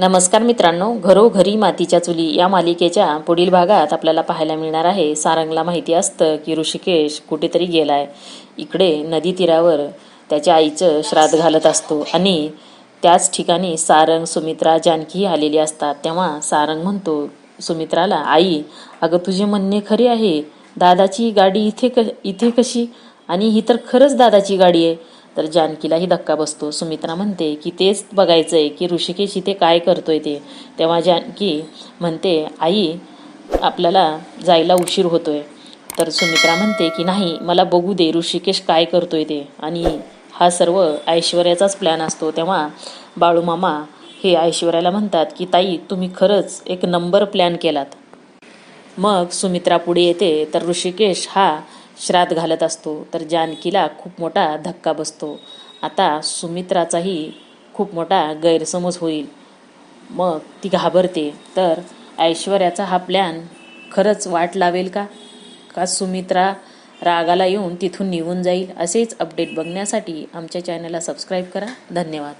नमस्कार मित्रांनो घरोघरी मातीच्या चुली या मालिकेच्या पुढील भागात आपल्याला पाहायला मिळणार आहे. सारंगला माहिती असतं की ऋषिकेश कुठेतरी गेलाय. इकडे नदी तीरावर त्याच्या आईचं श्राद्ध घालत असतो आणि त्याच ठिकाणी सारंग सुमित्रा जानकी आलेली असतात. तेव्हा सारंग म्हणतो सुमित्राला आई अगं तुझे म्हणणे खरे आहे. दादाची गाडी इथे क इथे कशी? आणि ही तर खरंच दादाची गाडी आहे. तर जानकीलाही धक्का बसतो. सुमित्रा म्हणते की तेच बघायचं आहे की ऋषिकेश इथे काय करतोय ते. तेव्हा जानकी म्हणते आई आपल्याला जायला उशीर होतोय. तर सुमित्रा म्हणते की नाही मला बघू दे ऋषिकेश काय करतोय ते. आणि हा सर्व ऐश्वर्याचाच प्लॅन असतो. तेव्हा बाळूमामा हे ऐश्वर्याला म्हणतात की ताई तुम्ही खरंच एक नंबर प्लॅन केलात. मग सुमित्रा पुढे येते. तर ऋषिकेश हा श्राद्ध घालत असतो तर जानकीला खूप मोठा धक्का बसतो. आता सुमित्राचाही खूप मोठा गैरसमज होईल. मग ती घाबरते. तर ऐश्वर्याचा हा प्लॅन खरंच वाट लावेल का? का सुमित्रा रागाला येऊन तिथून निघून जाईल? असेच अपडेट बघण्यासाठी आमच्या चॅनलला सबस्क्राईब करा. धन्यवाद.